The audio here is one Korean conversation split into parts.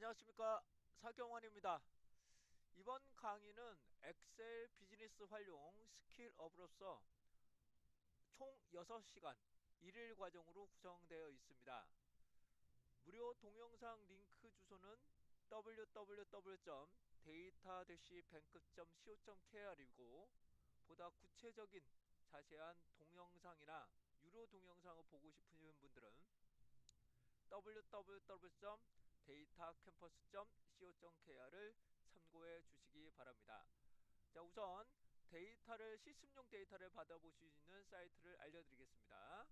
안녕하십니까 사경원입니다. 이번 강의는 엑셀 비즈니스 활용 스킬업으로서 총 6시간 1일 과정으로 구성되어 있습니다. 무료 동영상 링크 주소는 www.data-bank.co.kr이고 보다 구체적인 자세한 동영상이나 유료 동영상을 보고 싶으신 분들은 www. 데이터캠퍼스.co.kr을 참고해 주시기 바랍니다. 자, 우선 데이터를 시스템용 데이터를 받아볼 수 있는 사이트를 알려드리겠습니다.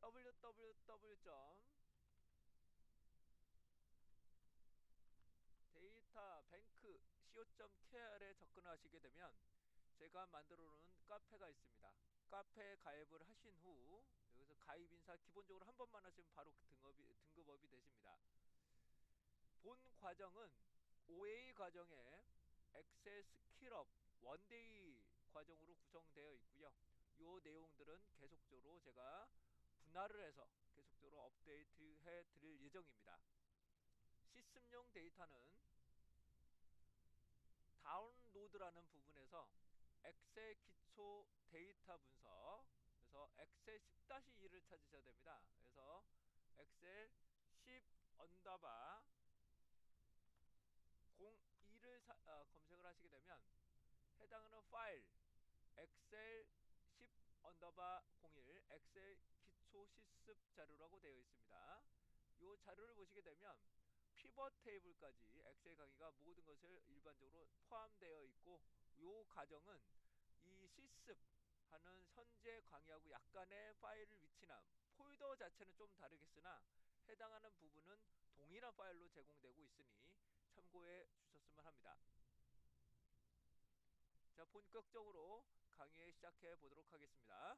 www.데이터뱅크.co.kr에 접근하시게 되면 제가 만들어 놓은 카페가 있습니다. 카페 가입을 하신 후 여기서 가입 인사 기본적으로 한 번만 하시면 바로 그 등급이, 등급업이 되십니다. 본 과정은 OA 과정에 엑셀 스킬업 원데이 과정으로 구성되어 있고요. 이 내용들은 계속적으로 제가 분할을 해서 계속적으로 업데이트 해 드릴 예정입니다. 시스템용 데이터는 다운로드라는 부분에서 엑셀 기초 데이터 분석 그래서 엑셀 10-2를 찾으셔야 됩니다. 그래서 엑셀 10 언더바 02를 사, 어, 검색을 하시게 되면 해당하는 파일 엑셀 10 언더바 01 엑셀 기초 실습 자료라고 되어 있습니다. 이 자료를 보시게 되면 피벗 테이블까지 엑셀 강의가 모든 것을 일반적으로 포함되어 있고 이 과정은 이 실습하는 현재 강의하고 약간의 파일을 위치나 폴더 자체는 좀 다르겠으나 해당하는 부분은 동일한 파일로 제공되고 있으니 참고해 주셨으면 합니다. 자, 본격적으로 강의 시작해 보도록 하겠습니다.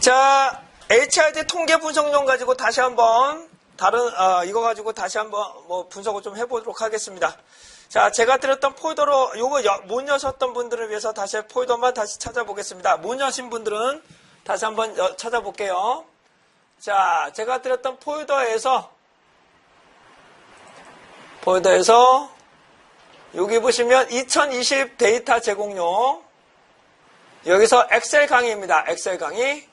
자, HID 통계 분석용 가지고 다시 한번 다른 어, 이거 가지고 다시 한번 뭐 분석을 좀 해보도록 하겠습니다. 자, 제가 드렸던 폴더로 요거 여- 못 여셨던 분들을 위해서 다시 폴더만 다시 찾아보겠습니다. 못 여신 분들은 다시 한번 여- 찾아볼게요. 자, 제가 드렸던 폴더에서 폴더에서 여기 보시면 2020 데이터 제공용 여기서 엑셀 강의입니다. 엑셀 강의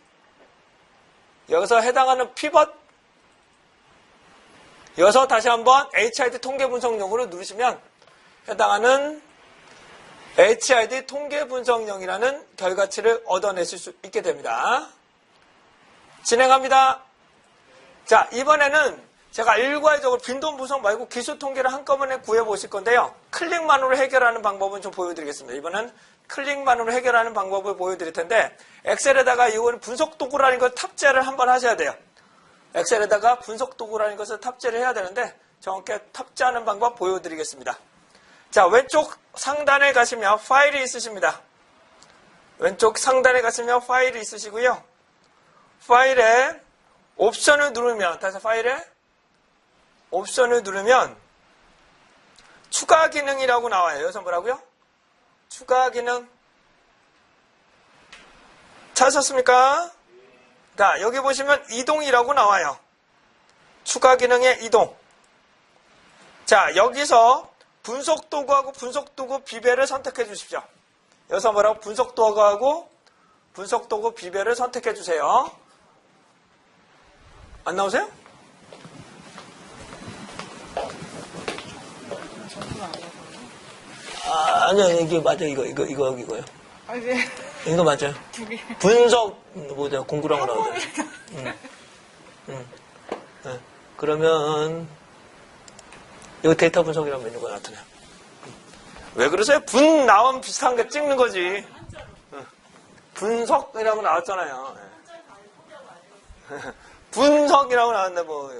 여기서 해당하는 피벗 여기서 다시 한번 HID 통계 분석용으로 누르시면 해당하는 HID 통계 분석용이라는 결과치를 얻어내실 수 있게 됩니다. 진행합니다. 자, 이번에는 제가 일괄적으로 빈돈 분석 말고 기수 통계를 한꺼번에 구해 보실 건데요. 클릭만으로 해결하는 방법은 좀 보여드리겠습니다. 이번엔 클릭만으로 해결하는 방법을 보여드릴 텐데 엑셀에다가 이거는 분석 도구라는 걸 탑재를 한번 하셔야 돼요. 엑셀에다가 분석 도구라는 것을 탑재를 해야 되는데 정확히 탑재하는 방법 보여드리겠습니다. 자, 왼쪽 상단에 가시면 파일이 있으십니다. 왼쪽 상단에 가시면 파일이 있으시고요. 파일에 옵션을 누르면 다시 파일에 옵션을 누르면 추가 기능이라고 나와요. 여기서 뭐라고요? 추가 기능 찾으셨습니까? 자, 여기 보시면 이동이라고 나와요. 추가 기능의 이동. 자, 여기서 분석 도구하고 분석 도구 비배를 선택해 주십시오. 여기서 뭐라고? 분석 도구하고 분석 도구 비배를 선택해 주세요. 안 나오세요? 아, 아니요, 이게 맞아요. 이거, 이거, 이거, 이거요. 아, 네. 이거 맞아요. 두 개. 분석, 뭐냐, 공구라고 나오죠. 응. 응. 네. 그러면, 이거 데이터 분석이라는 메뉴가 나타나요. 왜 그러세요? 분 나오면 비슷한 게 찍는 거지. 응. 분석이라고 나왔잖아요. 예. 분석이라고 나왔는데, 뭐.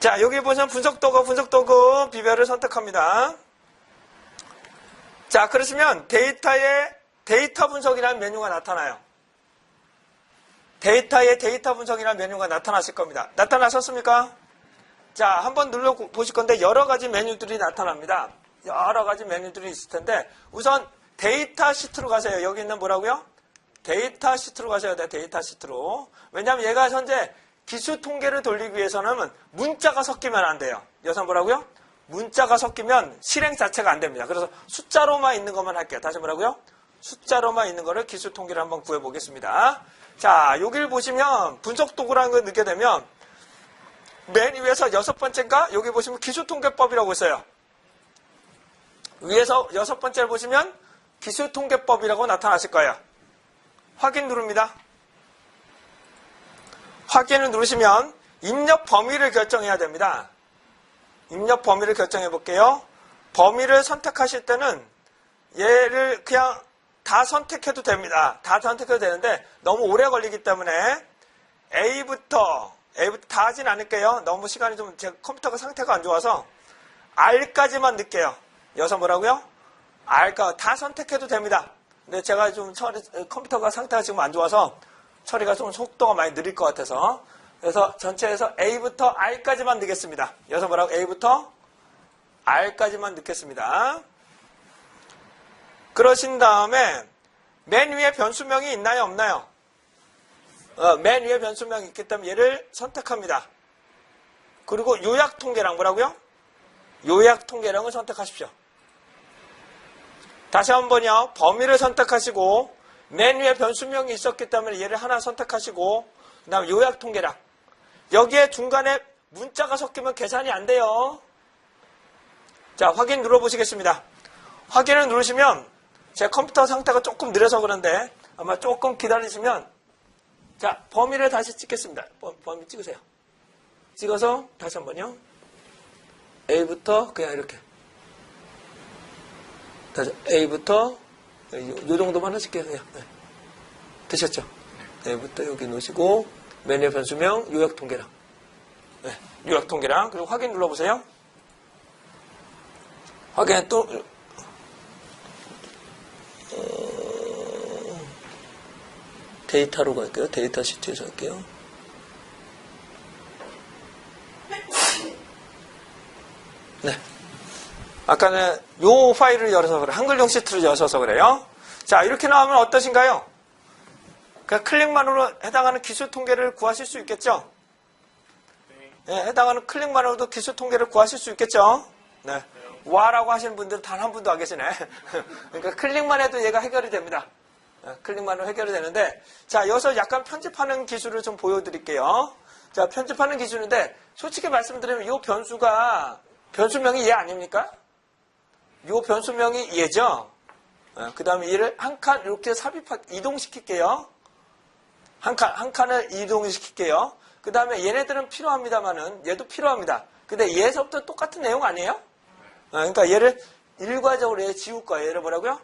자, 여기 보시면 분석 도구, 분석 도구 비별을 선택합니다. 자, 그러시면 데이터의 데이터 분석이라는 메뉴가 나타나요. 데이터의 데이터 분석이라는 메뉴가 나타나실 겁니다. 나타나셨습니까? 자, 한번 눌러 보실 건데 여러 가지 메뉴들이 나타납니다. 여러 가지 메뉴들이 있을 텐데 우선 데이터 시트로 가세요. 여기 있는 뭐라고요? 데이터 시트로 가셔야 돼요. 데이터 시트로. 왜냐하면 얘가 현재 기수 통계를 돌리기 위해서는 문자가 섞이면 안 돼요. 여기서 뭐라고요? 문자가 섞이면 실행 자체가 안 됩니다. 그래서 숫자로만 있는 것만 할게요. 다시 뭐라고요? 숫자로만 있는 거를 기수 통계를 한번 구해 보겠습니다. 자, 여기를 보시면 분석 도구라는 걸 넣게 되면 맨 위에서 여섯 번째인가? 여기 보시면 기수 통계법이라고 있어요. 위에서 여섯 번째를 보시면 기수 통계법이라고 나타나실 거예요. 확인 누릅니다. 확인을 누르시면 입력 범위를 결정해야 됩니다. 입력 범위를 결정해 볼게요. 범위를 선택하실 때는 얘를 그냥 다 선택해도 됩니다. 다 선택해도 되는데 너무 오래 걸리기 때문에 A부터 A부터 다 하진 않을게요. 너무 시간이 좀 제 컴퓨터가 상태가 안 좋아서 R까지만 넣을게요. 여기서 뭐라고요? R까 다 선택해도 됩니다. 근데 제가 좀 처리, 컴퓨터가 상태가 지금 안 좋아서 처리가 좀 속도가 많이 느릴 것 같아서 그래서 전체에서 A부터 R까지만 넣겠습니다. 여기서 뭐라고? A부터 R까지만 넣겠습니다. 그러신 다음에 맨 위에 변수명이 있나요? 없나요? 어, 맨 위에 변수명이 있기 때문에 얘를 선택합니다. 그리고 요약 통계량 뭐라고요? 요약 통계량을 선택하십시오. 다시 한번요. 범위를 선택하시고 맨 위에 변수명이 있었기 때문에 얘를 하나 선택하시고 그 다음에 요약 통계량 여기에 중간에 문자가 섞이면 계산이 안 돼요. 자 확인 눌러보시겠습니다. 확인을 누르시면 제 컴퓨터 상태가 조금 느려서 그런데 아마 조금 기다리시면 자 범위를 다시 찍겠습니다. 범- 범위 찍으세요. 찍어서 다시 한번요. A부터 그냥 이렇게 다시 A부터 요 정도만 하실게요. 그냥. 네. 되셨죠? A부터 여기 놓으시고 메뉴 변수명 요약 통계랑 네. 요약 통계랑 그리고 확인 눌러보세요. 확인 또 데이터로 갈게요. 데이터 시트에서 할게요. 네. 아까는 요 파일을 열어서 그래. 한글용 시트를 열어서 그래요. 자, 이렇게 나오면 어떠신가요? 그러니까 클릭만으로 해당하는 기술 통계를 구하실 수 있겠죠? 예, 해당하는 클릭만으로도 기술 통계를 구하실 수 있겠죠? 네. 와라고 하시는 분들은 단 한 분도 안 계시네. 그러니까 클릭만 해도 얘가 해결이 됩니다. 예, 클릭만으로 해결이 되는데, 자, 여기서 약간 편집하는 기술을 좀 보여드릴게요. 자, 편집하는 기술인데, 솔직히 말씀드리면 이 변수가, 변수명이 얘 아닙니까? 이 변수명이 얘죠? 그 다음에 얘를 한 칸 이렇게 삽입하, 이동시킬게요. 한 칸, 한 칸을 이동시킬게요. 그 다음에 얘네들은 필요합니다만은 얘도 필요합니다. 근데 얘에서부터 똑같은 내용 아니에요? 어, 그러니까 얘를 일괄적으로 얘 지울 거예요. 얘를 뭐라고요?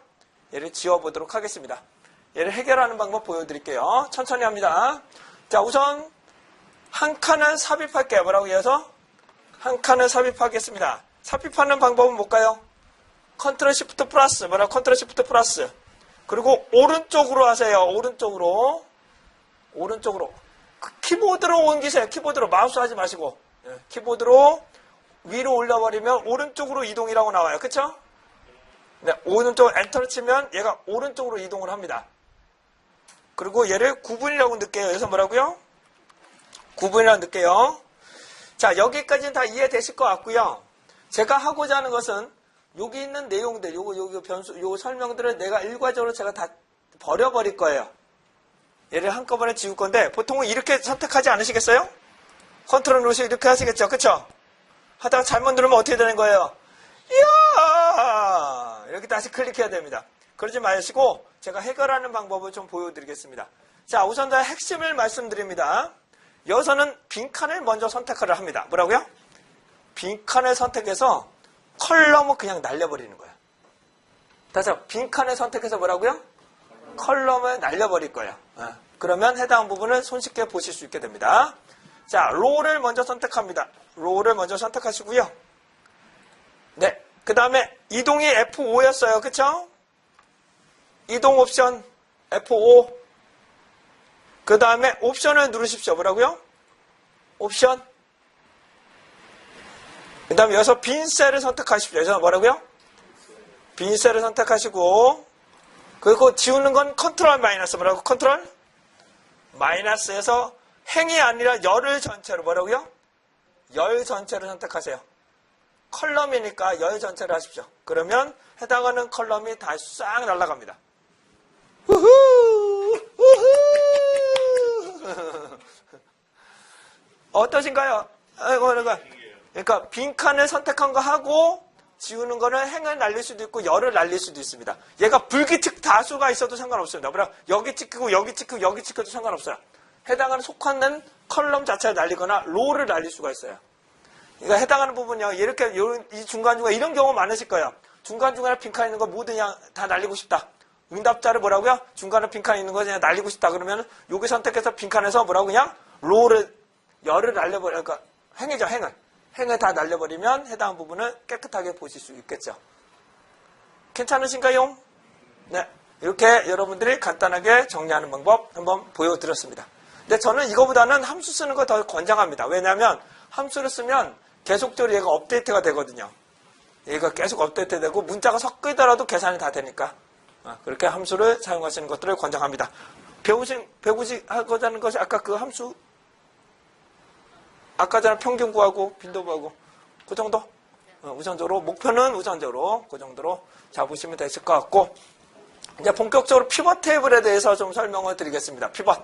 얘를 지워보도록 하겠습니다. 얘를 해결하는 방법 보여드릴게요. 천천히 합니다. 자, 우선 한 칸을 삽입할게요. 뭐라고 해서? 한 칸을 삽입하겠습니다. 삽입하는 방법은 뭘까요? 컨트롤 시프트 플러스 뭐라 컨트롤 시프트 플러스 그리고 오른쪽으로 하세요 오른쪽으로 오른쪽으로 그 키보드로 옮기세요 키보드로 마우스 하지 마시고 예, 키보드로 위로 올려버리면 오른쪽으로 이동이라고 나와요 그쵸? 네, 오른쪽 엔터를 치면 얘가 오른쪽으로 이동을 합니다 그리고 얘를 9분이라고 넣을게요 여기서 뭐라고요? 9분이라고 넣을게요 자 여기까지는 다 이해되실 것 같고요 제가 하고자 하는 것은 여기 있는 내용들, 요거, 요거 변수, 요 설명들을 내가 일괄적으로 제가 다 버려버릴 거예요. 얘를 한꺼번에 지울 건데, 보통은 이렇게 선택하지 않으시겠어요? 컨트롤 누르시 이렇게 하시겠죠? 그쵸? 하다가 잘못 누르면 어떻게 되는 거예요? 이야! 이렇게 다시 클릭해야 됩니다. 그러지 마시고, 제가 해결하는 방법을 좀 보여드리겠습니다. 자, 우선 다 핵심을 말씀드립니다. 여기서는 빈칸을 먼저 선택을 합니다. 뭐라고요? 빈칸을 선택해서 컬럼을 그냥 날려버리는 거예요. 다시 빈칸을 선택해서 뭐라고요? 컬럼을 날려버릴 거예요. 어, 그러면 해당 부분을 손쉽게 보실 수 있게 됩니다. 자, 로를 먼저 선택합니다. 로를 먼저 선택하시고요. 네, 그 다음에 이동이 F5였어요. 그쵸? 이동 옵션 F5 그 다음에 옵션을 누르십시오. 뭐라고요? 옵션 그 다음에 여기서 빈 셀을 선택하십시오. 여기서 뭐라고요? 빈 셀을 선택하시고 그리고 지우는 건 컨트롤 마이너스 뭐라고? 컨트롤 마이너스에서 행이 아니라 열을 전체로 뭐라고요? 열 전체를 선택하세요. 컬럼이니까 열 전체를 하십시오. 그러면 해당하는 컬럼이 다 싹 날아갑니다. 우후! 우후! 어떠신가요? 아이고, 그러니까, 그러니까 빈칸을 선택한 거 하고 지우는 거는 행을 날릴 수도 있고 열을 날릴 수도 있습니다. 얘가 불규칙 다수가 있어도 상관없습니다. 뭐라 여기 찍히고 여기 찍히고 여기 찍혀도 상관없어요. 해당하는 속하는 컬럼 자체를 날리거나 로를 날릴 수가 있어요. 그러니까 해당하는 부분이요. 이렇게 요- 이 중간중간 이런 경우 많으실 거예요. 중간중간에 빈칸 있는 거 모두 그냥 다 날리고 싶다. 응답자를 뭐라고요? 중간에 빈칸 있는 거 그냥 날리고 싶다. 그러면 여기 선택해서 빈칸에서 뭐라고 그냥 로를 열을 날려버려. 그러니까 행이죠, 행을. 행을 다 날려버리면 해당 부분을 깨끗하게 보실 수 있겠죠. 괜찮으신가요? 네. 이렇게 여러분들이 간단하게 정리하는 방법 한번 보여드렸습니다. 근데 저는 이거보다는 함수 쓰는 거 더 권장합니다. 왜냐하면 함수를 쓰면 계속적으로 얘가 업데이트가 되거든요. 얘가 계속 업데이트 되고 문자가 섞이더라도 계산이 다 되니까 아, 그렇게 함수를 사용하시는 것들을 권장합니다. 배우신 배우시 하고자 하는 것이 아까 그 함수 아까 전에 평균 구하고 빈도 구하고 그 정도 어, 우선적으로 목표는 우선적으로 그 정도로 잡으시면 되실 것 같고 이제 본격적으로 피벗 테이블에 대해서 좀 설명을 드리겠습니다. 피벗.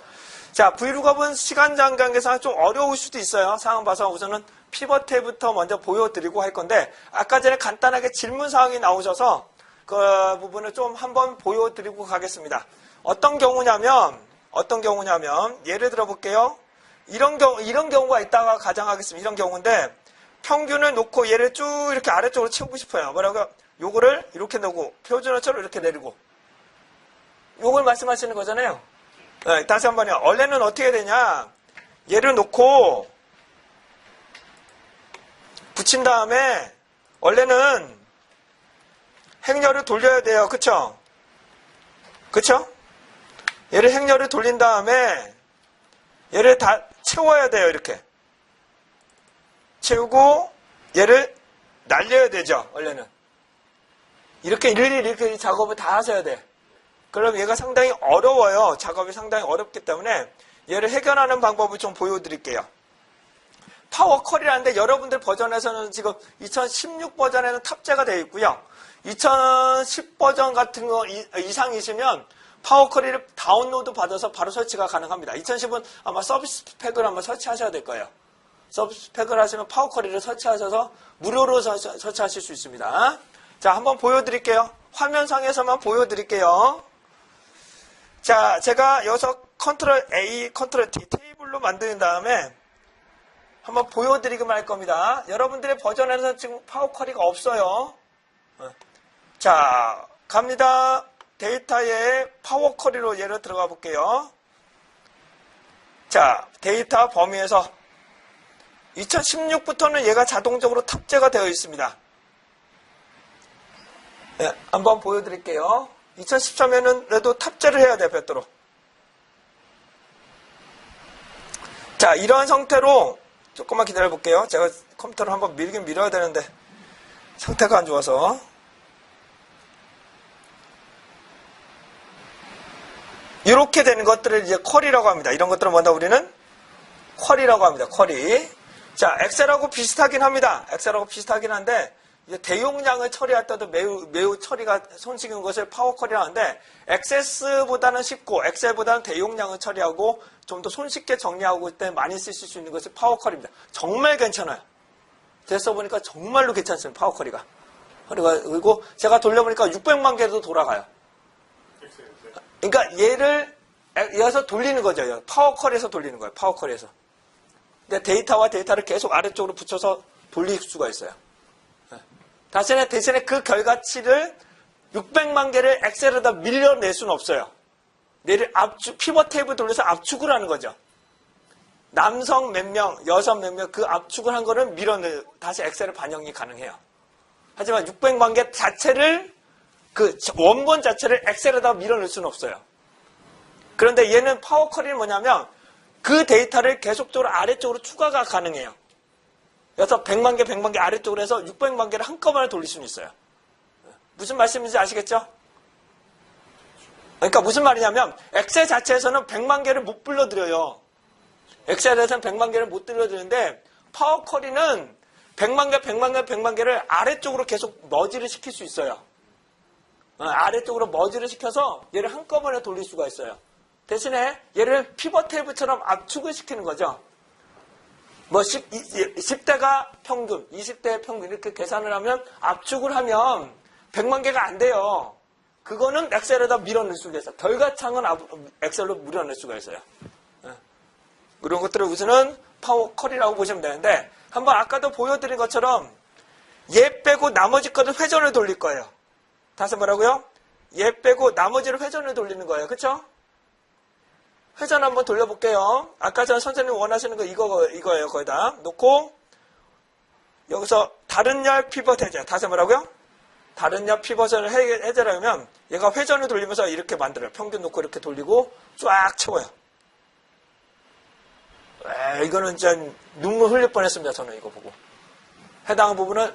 자, 브이로그업은 시간 장 관계상 좀 어려울 수도 있어요. 상황 봐서 우선은 피벗 테이블부터 먼저 보여드리고 할 건데 아까 전에 간단하게 질문 사항이 나오셔서 그 부분을 좀 한번 보여드리고 가겠습니다. 어떤 경우냐면 어떤 경우냐면 예를 들어 볼게요. 이런 경우 이런 경우가 있다가 가정하겠습니다. 이런 경우인데 평균을 놓고 얘를 쭉 이렇게 아래쪽으로 채우고 싶어요. 뭐라고? 요거를 이렇게 놓고 표준어처럼 이렇게 내리고 요걸 말씀하시는 거잖아요. 네, 다시 한 번요. 원래는 어떻게 되냐? 얘를 놓고 붙인 다음에 원래는 행렬을 돌려야 돼요. 그쵸? 그쵸? 얘를 행렬을 돌린 다음에 얘를 다 채워야 돼요. 이렇게. 채우고 얘를 날려야 되죠. 원래는. 이렇게 일일이 이렇게 작업을 다 하셔야 돼. 그럼 얘가 상당히 어려워요. 작업이 상당히 어렵기 때문에 얘를 해결하는 방법을 좀 보여드릴게요. 파워컬이라는데 여러분들 버전에서는 지금 2016 버전에는 탑재가 되어 있고요. 2010 버전 같은 거 이- 이상이시면 파워컬이를 다운로드 받아서 바로 설치가 가능합니다. 2010은 아마 서비스 팩을 한번 설치하셔야 될 거예요. 서비스 팩을 하시면 파워컬이를 설치하셔서 무료로 서- 설치하실 수 있습니다. 자, 한번 보여드릴게요. 화면상에서만 보여드릴게요. 자, 제가 여기서 컨트롤 A, 컨트롤 T 테이블로 만든 다음에 한번 보여드리기만 할 겁니다. 여러분들의 버전에는 지금 파워쿼리가 없어요. 어. 자, 갑니다. 데이터에 파워 쿼리로 예를 들어가 볼게요. 자, 데이터 범위에서 2016부터는 얘가 자동적으로 탑재가 되어 있습니다. 네, 한번 보여드릴게요. 2013에는 그래도 탑재를 해야 돼요, 별도로. 자, 이러한 상태로 조금만 기다려 볼게요. 제가 컴퓨터를 한번 밀긴 밀어야 되는데 상태가 안 좋아서. 이렇게 되는 것들을 이제 쿼리라고 합니다. 이런 것들은 뭔다 우리는 쿼리라고 합니다. 쿼리. 자, 엑셀하고 비슷하긴 합니다. 엑셀하고 비슷하긴 한데 대용량을 처리할 때도 매우 매우 처리가 손쉬운 것을 파워 쿼리라 하는데 엑세스보다는 쉽고 엑셀보다는 대용량을 처리하고 좀 더 손쉽게 정리하고 때 많이 쓰실 수 있는 것이 파워 쿼리입니다. 정말 괜찮아요. 됐어 보니까 정말로 괜찮습니다. 파워 쿼리가. 그리고 제가 돌려보니까 600만 개도 돌아가요. 그러니까 얘를 여기서 돌리는 거죠. 파워컬에서 돌리는 거예요. 파워컬에서. 근데 데이터와 데이터를 계속 아래쪽으로 붙여서 돌릴 수가 있어요. 대신에, 대신에 그 결과치를 600만 개를 엑셀에다 밀려낼 수는 없어요. 얘를 압축, 피벗 테이블 돌려서 압축을 하는 거죠. 남성 몇 명, 여성 몇 명 그 압축을 한 거를 밀어내, 다시 엑셀에 반영이 가능해요. 하지만 600만 개 자체를 그 원본 자체를 엑셀에다 밀어넣을 수는 없어요. 그런데 얘는 파워컬이 뭐냐면 그 데이터를 계속적으로 아래쪽으로 추가가 가능해요. 그래서 100만 개, 100만 개 아래쪽으로 해서 600만 개를 한꺼번에 돌릴 수는 있어요. 무슨 말씀인지 아시겠죠? 그러니까 무슨 말이냐면 엑셀 자체에서는 100만 개를 못 불러들여요. 엑셀에서는 100만 개를 못 불러드리는데 파워 쿼리는 100만 개, 100만 개, 100만 개를 아래쪽으로 계속 머지를 시킬 수 있어요. 어, 아래쪽으로 머지를 시켜서 얘를 한꺼번에 돌릴 수가 있어요. 대신에 얘를 피벗 테이블처럼 압축을 시키는 거죠. 뭐 10, 10대가 평균, 20대의 평균 이렇게 계산을 하면 압축을 하면 100만 개가 안 돼요. 그거는 엑셀에다 밀어넣을 수가 있어요. 결과창은 압- 엑셀로 밀어넣을 수가 있어요. 예. 이런 것들을 우선은 파워컬이라고 보시면 되는데 한번 아까도 보여드린 것처럼 얘 빼고 나머지 것을 회전을 돌릴 거예요. 다시 뭐라고요? 얘 빼고 나머지를 회전을 돌리는 거예요. 그쵸? 회전 한번 돌려볼게요. 아까 전 선생님 원하시는 거 이거, 이거예요. 거기다 놓고 여기서 다른 열 피벗 해제. 다시 뭐라고요? 다른 열 피벗을 해- 해제하려면 얘가 회전을 돌리면서 이렇게 만들어요. 평균 놓고 이렇게 돌리고 쫙 채워요. 에, 이거는 진짜 눈물 흘릴 뻔했습니다. 저는 이거 보고. 해당 부분은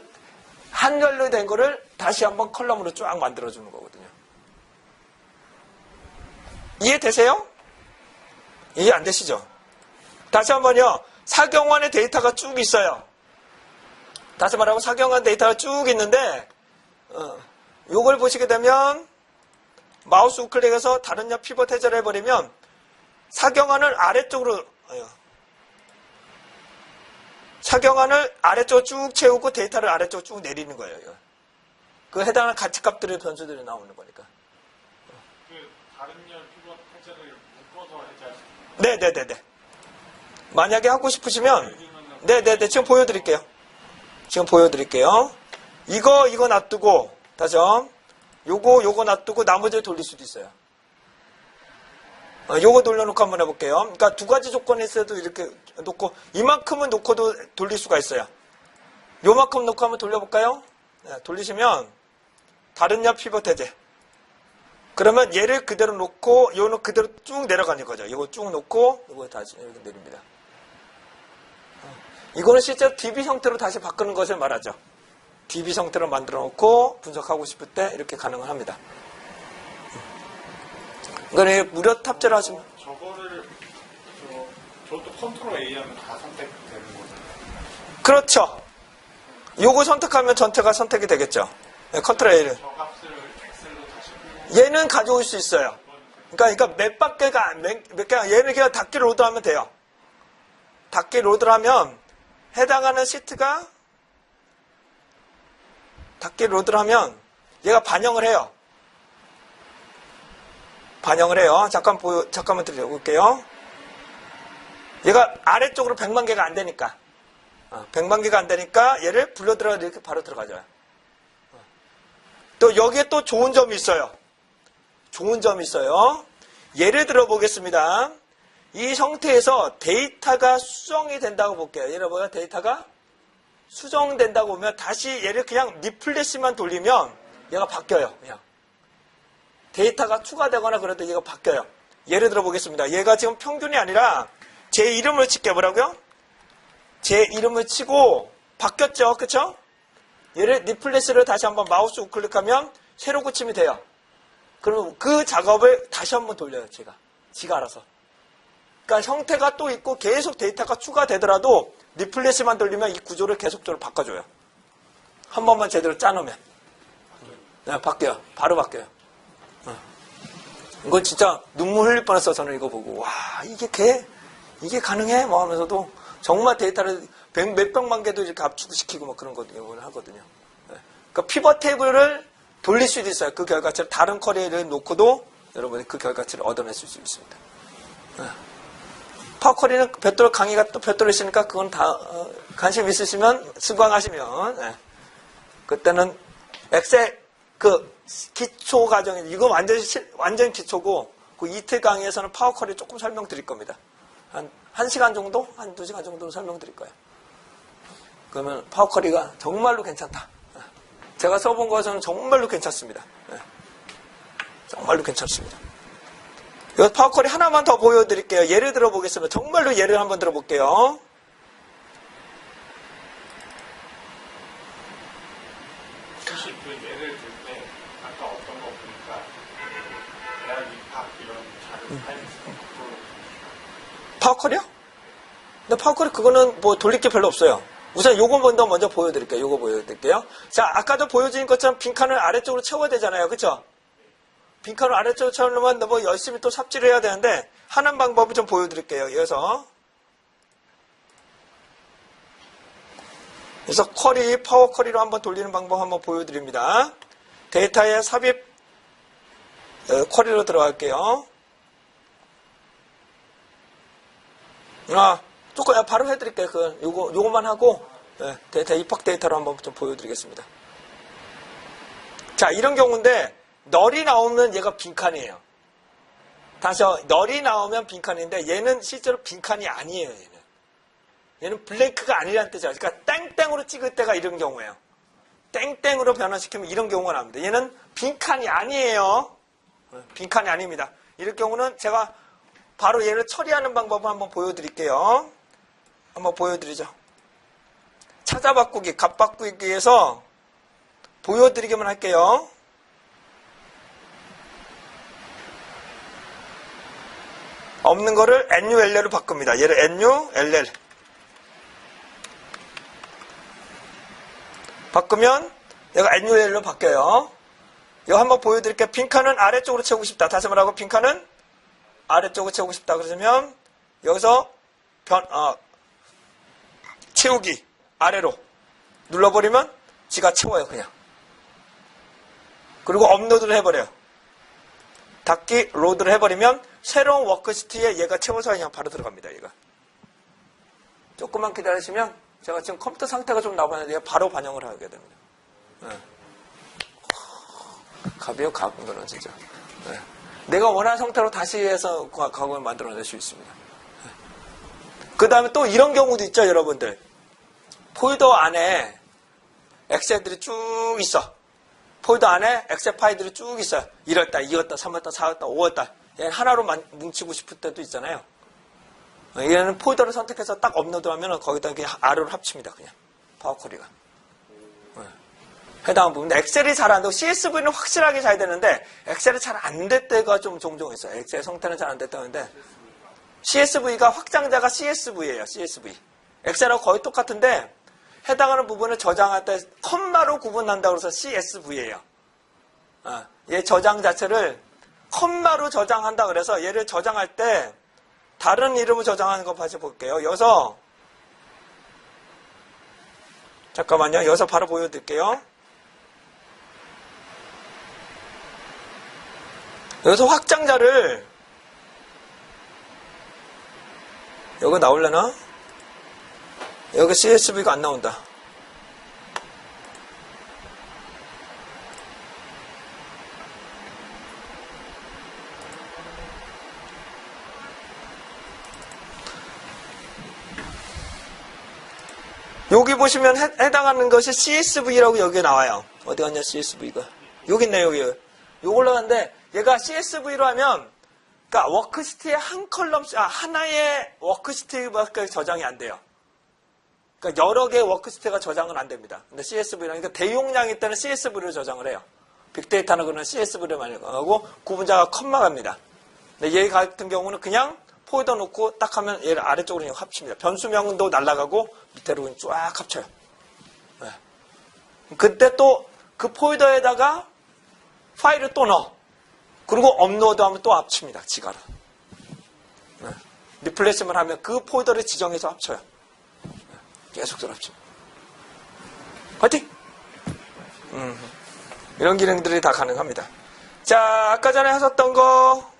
한결로 된 거를 다시 한번 컬럼으로 쫙 만들어주는 거거든요. 이해되세요? 이해 안 되시죠? 다시 한번요. 사경환의 데이터가 쭉 있어요. 다시 말하면 사경환 데이터가 쭉 있는데 어, 요걸 보시게 되면 마우스 우클릭해서 다른 옆 피벗 해제를 해버리면 사경환을 아래쪽으로 어휴. 사경환을 아래쪽으로 쭉 채우고 데이터를 아래쪽으로 쭉 내리는 거예요. 이거. 그 해당하는 가치값들의 변수들이 나오는 거니까. 그 다른 열 피벗 해제를 묶어서 해제할 수 있는 네네네네. 만약에 하고 싶으시면, 네네네. 지금 보여드릴게요. 지금 보여드릴게요. 이거, 이거 놔두고, 다죠? 요거, 요거 놔두고 나머지를 돌릴 수도 있어요. 어, 요거 돌려놓고 한번 해볼게요. 그러니까 두 가지 조건이 있어도 이렇게 놓고, 이만큼은 놓고도 돌릴 수가 있어요. 요만큼 놓고 한번 돌려볼까요? 네, 돌리시면, 다른 옆 피벗 해제. 그러면 얘를 그대로 놓고 요는 그대로 쭉 내려가는 거죠. 이거 쭉 놓고 이거 다시 이렇게 내립니다. 어, 이거는 실제로 DB 형태로 다시 바꾸는 것을 말하죠. DB 형태로 만들어 놓고 분석하고 싶을 때 이렇게 가능을 합니다. 이거는 무료 탑재를 하시면 저 저것도 컨트롤 A 하면 다 선택되는 거잖아요. 그렇죠. 요거 선택하면 전체가 선택이 되겠죠. 네, 컨트롤 A를. 얘는 가져올 수 있어요. 그러니까, 그러니까 몇 바퀴가, 몇, 몇 개가, 얘는 그냥 닫기 로드 하면 돼요. 닫기 로드를 하면 해당하는 시트가 닫기 로드를 하면 얘가 반영을 해요. 반영을 해요. 잠깐 보여, 잠깐만 드려볼게요. 얘가 아래쪽으로 100만 개가 안 되니까. 어, 100만 개가 안 되니까 얘를 불러 들어가 이렇게 바로 들어가죠. 어. 또 여기에 또 좋은 점이 있어요. 좋은 점이 있어요. 예를 들어 보겠습니다. 이 형태에서 데이터가 수정이 된다고 볼게요. 들어 데이터가 수정된다고 보면 다시 얘를 그냥 리플레시만 돌리면 얘가 바뀌어요. 그냥 데이터가 추가되거나 때 얘가 바뀌어요. 예를 들어 보겠습니다. 얘가 지금 평균이 아니라 제 이름을 칠게 뭐라고요? 제 이름을 치고 바뀌었죠. 그쵸? 얘를 리플레스를 다시 한번 마우스 우클릭하면 새로 고침이 돼요. 그러면 그 작업을 다시 한번 돌려요, 제가. 지가 알아서. 그러니까 형태가 또 있고 계속 데이터가 추가되더라도 리플레시만 돌리면 이 구조를 계속적으로 바꿔줘요. 한 번만 제대로 짜놓으면. 네, 바뀌어요. 바로 바뀌어요. 어. 이건 진짜 눈물 흘릴 뻔했어, 저는 이거 보고. 와, 이게 개, 이게 가능해? 뭐 하면서도 정말 데이터를 백- 몇백만 개도 이렇게 압축 시키고 뭐 그런 것을 하거든요. 네. 그러니까 피벗 테이블을 돌릴 수도 있어요. 그 결과치를 다른 쿼리를 놓고도 여러분이 그 결과치를 얻어내실 수 있습니다. 네. 파워쿼리는 별도로 강의가 또 별도로 있으니까 그건 다 어, 관심 있으시면 수강하시면 네. 그때는 엑셀 그 기초 과정이 이거 완전 실- 완전 기초고 그 이틀 강의에서는 파워쿼리 조금 설명드릴 겁니다. 한 1시간 정도? 한 2시간 정도 설명드릴 거예요. 그러면 파워쿼리가 정말로 괜찮다. 네. 제가 써본 것은 정말로 괜찮습니다. 네. 정말로 괜찮습니다. 이 파워컬이 하나만 더 보여드릴게요. 예를 들어 보겠습니다. 정말로 예를 한번 들어볼게요. 혹시 그 예를 들 때 아까 어떤 거 보니까 대학 파 워컬이요? 근데 파워컬이 그거는 뭐 돌릴 게 별로 없어요. 우선 요거 먼저 먼저 보여드릴게요. 요거 보여드릴게요. 자, 아까도 보여드린 것처럼 빈칸을 아래쪽으로 채워야 되잖아요. 그쵸? 빈칸을 아래쪽으로 채우려면 너무 열심히 또 삽질을 해야 되는데 하는 방법을 좀 보여드릴게요. 이어서 그래서 쿼리, 파워 쿼리로 한번 돌리는 방법 한번 보여드립니다. 데이터에 삽입 어, 쿼리로 들어갈게요. 아, 조금 아, 바로 해드릴게요. 그 요거 요거만 하고 예, 데이터 입학 데이터로 한번 좀 보여드리겠습니다. 자, 이런 경우인데 널이 나오면 얘가 빈칸이에요. 다시 널이 나오면 빈칸인데 얘는 실제로 빈칸이 아니에요. 얘는 얘는 블랭크가 아니라는 뜻이죠. 그러니까 땡땡으로 찍을 때가 이런 경우예요. 땡땡으로 변환시키면 이런 경우가 나옵니다. 얘는 빈칸이 아니에요. 어, 빈칸이 아닙니다. 이럴 경우는 제가 바로 얘를 처리하는 방법을 한번 보여드릴게요. 한번 보여드리죠. 찾아 바꾸기, 값 바꾸기에서 보여드리기만 할게요. 없는 거를 NULL로 바꿉니다. 얘를 NULL. 바꾸면 얘가 NULL로 바뀌어요. 이거 한번 보여드릴게요. 빈칸은 아래쪽으로 채우고 싶다. 다시 말하고 빈칸은 아래쪽으로 채우고 싶다. 그러면 여기서 변, 어, 채우기 아래로 눌러버리면 지가 채워요. 그냥. 그리고 업로드를 해버려요. 닫기 로드를 해버리면 새로운 워크시트에 얘가 채워서 그냥 바로 들어갑니다. 얘가. 조금만 기다리시면 제가 지금 컴퓨터 상태가 좀 나봤는데 얘가 바로 반영을 하게 됩니다. 네. 갑이요, 갑, 이거는 진짜. 네. 내가 원하는 상태로 다시 해서 가- 가공을 만들어낼 수 있습니다. 그 다음에 또 이런 경우도 있죠, 여러분들. 폴더 안에 엑셀들이 쭉 있어. 폴더 안에 엑셀 파일들이 쭉 있어요. 1월달, 2월달, 3월달, 4월달, 5월달. 얘는 하나로 만- 뭉치고 싶을 때도 있잖아요. 어, 얘는 폴더를 선택해서 딱 업로드하면 거기다 그냥 아래로 합칩니다. 그냥 파워쿼리가. 해당한 부분인데 엑셀이 잘 안 되고 CSV는 확실하게 잘 되는데 엑셀이 잘 안 될 때가 좀 종종 있어요. 엑셀 성태는 잘 안 됐다는데 CSV가 확장자가 CSV예요. CSV. 엑셀하고 거의 똑같은데 해당하는 부분을 저장할 때 컴마로 구분한다고 해서 CSV예요. 어, 얘 저장 자체를 컴마로 저장한다 그래서 얘를 저장할 때 다른 이름을 저장하는 거 다시 볼게요. 여기서 잠깐만요. 여기서 바로 보여드릴게요. 여기서 확장자를 여기 나올려나? 여기 CSV가 안 나온다. 여기 보시면 해, 해당하는 것이 CSV라고 여기에 나와요. 어디 갔냐 CSV가. 여기 있네 여기. 요걸로 하는데 얘가 CSV로 하면 그러니까 워크시트의 한 컬럼씩 아, 하나의 워크시트밖에 저장이 안 돼요. 그러니까 여러 개의 워크시트가 저장은 안 됩니다. 근데 CSV는 그러니까 대용량일 때는 CSV로 저장을 해요. 빅데이터는 그런 CSV를 많이 하고 구분자가 컴마갑니다. 근데 얘 같은 경우는 그냥 폴더 놓고 딱 하면 얘를 아래쪽으로 그냥 합칩니다. 변수명도 날라가고 밑으로 쫙 합쳐요. 네. 그때 또그 폴더에다가 파일을 또 넣어. 그리고 업로드 하면 또 합칩니다. 지가로. 네. 리플레이스만 하면 그 폴더를 지정해서 합쳐요. 네. 계속 합칩니다. 화이팅! 음. 이런 기능들이 다 가능합니다. 자, 아까 전에 하셨던 거,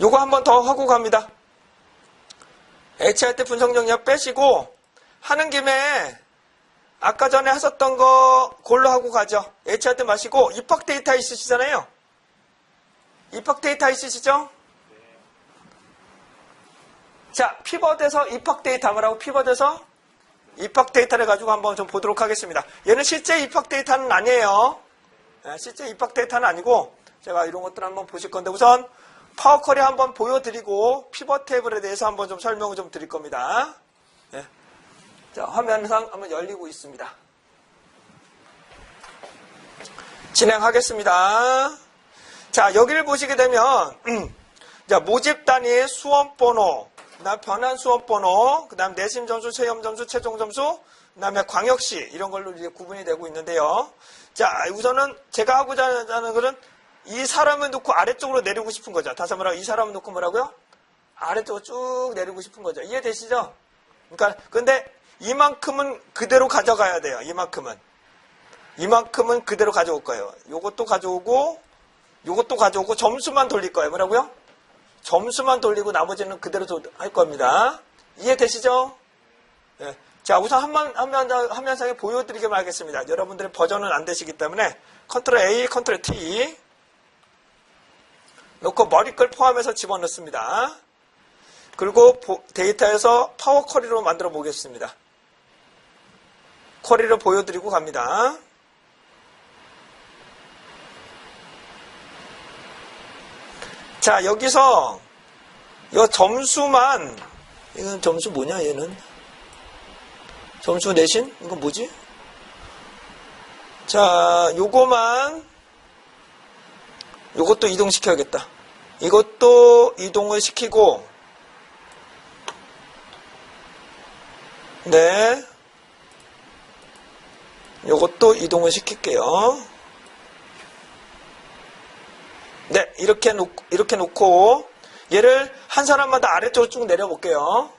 요거 한번 더 하고 갑니다. 때 분석 영역 빼시고, 하는 김에, 아까 전에 하셨던 거, 골로 하고 가죠. 때 마시고, 입학 데이터 있으시잖아요. 입학 데이터 있으시죠? 자, 피벗에서 입학 데이터 뭐라고 피벗에서 입학 데이터를 가지고 한번 좀 보도록 하겠습니다. 얘는 실제 입학 데이터는 아니에요. 예, 실제 입학 데이터는 아니고 제가 이런 것들 한번 보실 건데 우선 파워컬이 한번 보여드리고 피벗 테이블에 대해서 한번 좀 설명을 좀 드릴 겁니다. 예. 자, 화면상 한번 열리고 있습니다. 진행하겠습니다. 자, 여기를 보시게 되면 자, 모집 단위 수험 번호, 그다음 변환 수험 번호, 그다음 내신 점수, 체험 점수, 최종 점수, 그다음에 광역시 이런 걸로 이제 구분이 되고 있는데요. 자, 우선은 제가 하고자 하는 것은 이 사람을 놓고 아래쪽으로 내리고 싶은 거죠. 다시 말하고 이 사람을 놓고 뭐라고요? 아래쪽으로 쭉 내리고 싶은 거죠. 이해되시죠? 그러니까 근데 이만큼은 그대로 가져가야 돼요. 이만큼은. 이만큼은 그대로 가져올 거예요. 요것도 가져오고 요것도 가져오고 점수만 돌릴 거예요. 뭐라고요? 점수만 돌리고 나머지는 그대로 도- 할 겁니다. 이해되시죠? 예. 자, 우선 한번, 한면, 화면상에 보여드리기만 하겠습니다. 여러분들의 버전은 안 되시기 때문에 컨트롤 A, 컨트롤 T 놓고 머리글 포함해서 집어넣습니다. 그리고 보- 데이터에서 파워 쿼리로 만들어 보겠습니다. 쿼리를 보여드리고 갑니다. 자, 여기서 이 점수만 이건 점수 뭐냐 얘는 점수 내신 이건 뭐지? 자, 요거만 요것도 이동시켜야겠다. 이것도 이동을 시키고 네. 요것도 이동을 시킬게요. 네, 이렇게 놓, 이렇게 놓고, 얘를 한 사람마다 아래쪽으로 쭉 내려볼게요.